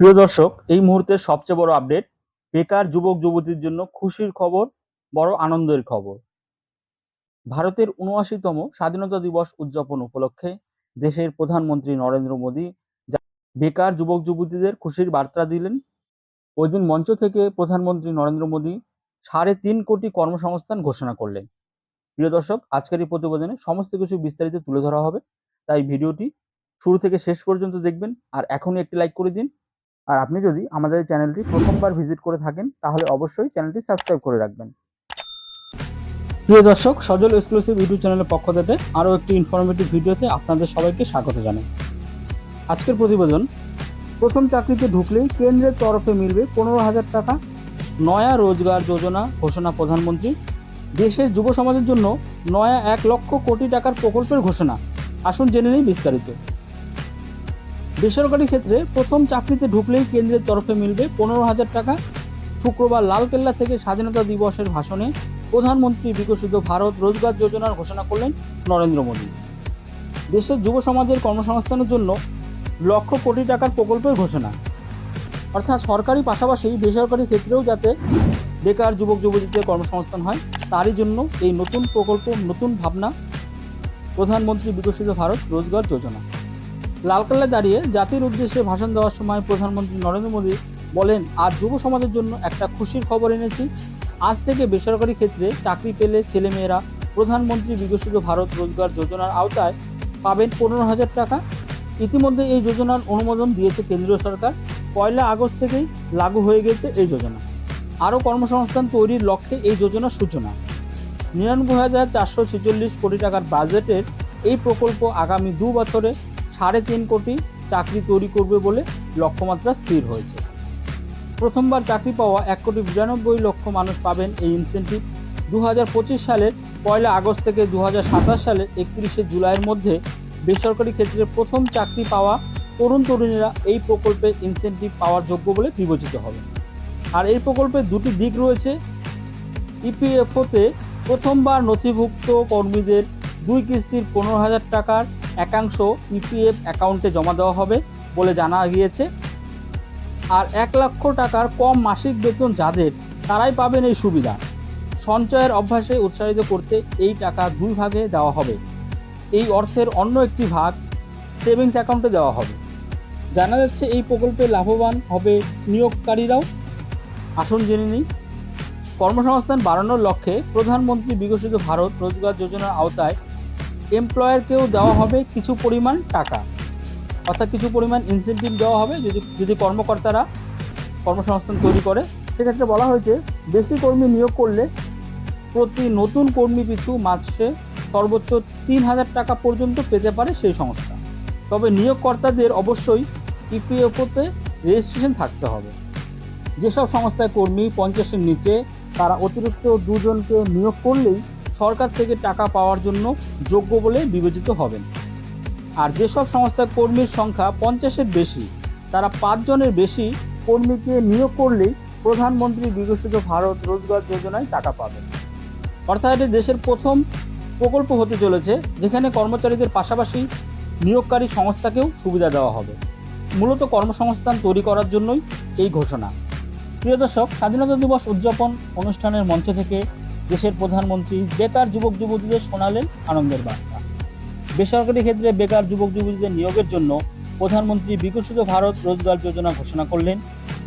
প্রিয় দর্শক, এই মুহূর্তের সবচেয়ে বড় আপডেট বেকার যুবক যুবতীর জন্য খুশির খবর, বড় আনন্দের খবর। ভারতের উনআশিতম স্বাধীনতা দিবস উদযাপন উপলক্ষে দেশের প্রধানমন্ত্রী নরেন্দ্র মোদী বেকার যুবক যুবতীদের খুশির বার্তা দিলেন। ওই দিন মঞ্চ থেকে প্রধানমন্ত্রী নরেন্দ্র মোদী সাড়ে তিন কোটি কর্মসংস্থান ঘোষণা করলেন। প্রিয় দর্শক, আজকের এই প্রতিবেদনে সমস্ত কিছু বিস্তারিত তুলে ধরা হবে। তাই ভিডিওটি শুরু থেকে শেষ পর্যন্ত দেখবেন আর এখনই একটি লাইক করে দিন। আর আপনি যদি আমাদের চ্যানেলটি প্রথমবার ভিজিট করে থাকেন, তাহলে অবশ্যই চ্যানেলটি সাবস্ক্রাইব করে রাখবেন। প্রিয় দর্শক, সজল এক্সক্লুসিভ ইউটিউব চ্যানেলের পক্ষ থেকে আরও একটি ইনফরমেটিভ ভিডিওতে আপনাদের সবাইকে স্বাগত জানাই। আজকের প্রতিবেদন, প্রথম চাকরিতে ঢুকলেই কেন্দ্রের তরফে মিলবে পনেরো হাজার টাকা, নয়া রোজগার যোজনা ঘোষণা প্রধানমন্ত্রী, দেশের যুব সমাজের জন্য নয়া এক লক্ষ কোটি টাকার প্রকল্পের ঘোষণা। আসুন জেনে নিই বিস্তারিত। বেসরকারি ক্ষেত্রে প্রথম চাকরিতে ঢুকলেই কেন্দ্রের তরফে মিলবে পনেরো হাজার টাকা। শুক্রবার লালকেল্লা থেকে স্বাধীনতা দিবসের ভাষণে প্রধানমন্ত্রী বিকশিত ভারত রোজগার যোজনার ঘোষণা করলেন নরেন্দ্র মোদী। দেশের যুব সমাজের কর্মসংস্থানের জন্য লক্ষ কোটি টাকার প্রকল্পের ঘোষণা। অর্থাৎ সরকারি পাশাপাশি বেসরকারি ক্ষেত্রেও যাতে বেকার যুবক যুবতীদের কর্মসংস্থান হয়, তারই জন্য এই নতুন প্রকল্প, নতুন ভাবনা প্রধানমন্ত্রী বিকশিত ভারত রোজগার যোজনা। লালকেল্লায় দাঁড়িয়ে জাতির উদ্দেশ্যে ভাষণ দেওয়ার সময় প্রধানমন্ত্রী নরেন্দ্র মোদী বলেন, আজ যুব সমাজের জন্য একটা খুশির খবর এনেছি। আজ থেকে বেসরকারি ক্ষেত্রে চাকরি পেলে ছেলেমেয়েরা প্রধানমন্ত্রী বিকশিত ভারত রোজগার যোজনার আওতায় পাবেন পনেরো হাজার টাকা। ইতিমধ্যে এই যোজনার অনুমোদন দিয়েছে কেন্দ্রীয় সরকার। পয়লা আগস্ট থেকেই লাগু হয়ে গেছে এই যোজনা। আরও কর্মসংস্থান তৈরির লক্ষ্যে এই যোজনার সূচনা। নিরানব্বই হাজার চারশো ছেচল্লিশ কোটি টাকার বাজেটের এই প্রকল্প আগামী দু বছরে সাড়ে তিন কোটি চাকরি তৈরি করবে বলে লক্ষ্যমাত্রা স্থির হয়েছে। প্রথমবার চাকরি পাওয়া এক কোটি বিরানব্বই লক্ষ মানুষ পাবেন এই ইনসেন্টিভ দু হাজার পঁচিশ সালের পয়লা আগস্ট থেকে দু হাজার সাতাশ সালের একত্রিশে জুলাইয়ের মধ্যে বেসরকারি ক্ষেত্রে প্রথম চাকরি পাওয়া তরুণ তরুণীরা এই প্রকল্পে ইনসেন্টিভ পাওয়ার যোগ্য বলে বিবেচিত হবে। আর এই প্রকল্পের দুটি দিক রয়েছে। ইপিএফওতে প্রথমবার নথিভুক্ত কর্মীদের দুই কিস্তির পনেরো হাজার টাকার একাংশ ইপিএফ অ্যাকাউন্টে জমা দেওয়া হবে বলে জানা গিয়েছে। আর এক লক্ষ টাকার কম মাসিক বেতন যাদের, তারাই পাবেন এই সুবিধা। সঞ্চয়ের অভ্যাসে উৎসাহিত করতে এই টাকা দুই ভাগে দেওয়া হবে। এই অর্থের অন্য একটি ভাগ সেভিংস অ্যাকাউন্টে দেওয়া হবে। জানা যাচ্ছে এই প্রকল্পে লাভবান হবে নিয়োগকারীরাও। আসুন জেনে নিই। কর্মসংস্থান বাড়ানোর লক্ষ্যে প্রধানমন্ত্রী বিকশিত ভারত রোজগার যোজনার আওতায় এমপ্লয়ারকেও দেওয়া হবে কিছু পরিমাণ টাকা। অর্থাৎ কিছু পরিমাণ ইনসেন্টিভ দেওয়া হবে যদি যদি কর্মকর্তারা কর্মসংস্থান তৈরি করে। সেক্ষেত্রে বলা হয়েছে, বেশি কর্মী নিয়োগ করলে প্রতি নতুন কর্মী পিছু মাসে সর্বোচ্চ তিন হাজার টাকা পর্যন্ত পেতে পারে সেই সংস্থা। তবে নিয়োগকর্তাদের অবশ্যই ইপিএফওতে রেজিস্ট্রেশন থাকতে হবে। যেসব সংস্থায় কর্মী পঞ্চাশের নিচে, তারা অতিরিক্ত দুজনকে নিয়োগ করলেই সরকার থেকে টাকা পাওয়ার জন্য যোগ্য বলে বিবেচিত হবেন। আর যেসব সংস্থার কর্মীর সংখ্যা পঞ্চাশের বেশি, তারা পাঁচজনের বেশি কর্মীকে নিয়োগ করলেই প্রধানমন্ত্রী বিকশিত ভারত রোজগার যোজনায় টাকা পাবেন। অর্থাৎ এটি দেশের প্রথম প্রকল্প হতে চলেছে, যেখানে কর্মচারীদের পাশাপাশি নিয়োগকারী সংস্থাকেও সুবিধা দেওয়া হবে। মূলত কর্মসংস্থান তৈরি করার জন্যই এই ঘোষণা। প্রিয় দর্শক, স্বাধীনতা দিবস উদযাপন অনুষ্ঠানের মঞ্চ থেকে দেশের প্রধানমন্ত্রী বেকার যুবক যুবতীদের শোনালেন আনন্দের বার্তা। বেসরকারি ক্ষেত্রে বেকার যুবক যুবতীদের নিয়োগের জন্য প্রধানমন্ত্রী বিকশিত ভারত রোজগার যোজনা ঘোষণা করলেন।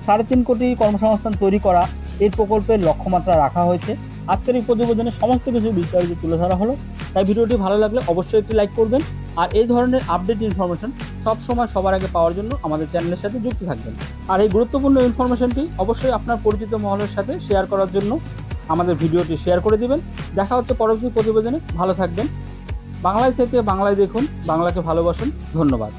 সাড়ে তিন কোটি কর্মসংস্থান তৈরি করা এই প্রকল্পের লক্ষ্যমাত্রা রাখা হয়েছে। আজকের এই প্রতিবেদনে সমস্ত কিছু বিস্তারিত তুলে ধরা হলো। তাই ভিডিওটি ভালো লাগলে অবশ্যই একটি লাইক করবেন। আর এই ধরনের আপডেট ইনফরমেশন সবসময় সবার আগে পাওয়ার জন্য আমাদের চ্যানেলের সাথে যুক্ত থাকবেন। আর এই গুরুত্বপূর্ণ ইনফরমেশনটি অবশ্যই আপনার পরিচিত মহলের সাথে শেয়ার করার জন্য আমাদের ভিডিওটি শেয়ার করে দিবেন। দেখা হচ্ছে পরবর্তী প্রতিবেদনে। ভালো থাকবেন। বাংলায় থেকে বাংলায় দেখুন। বাংলাকে ভালোবাসুন। ধন্যবাদ।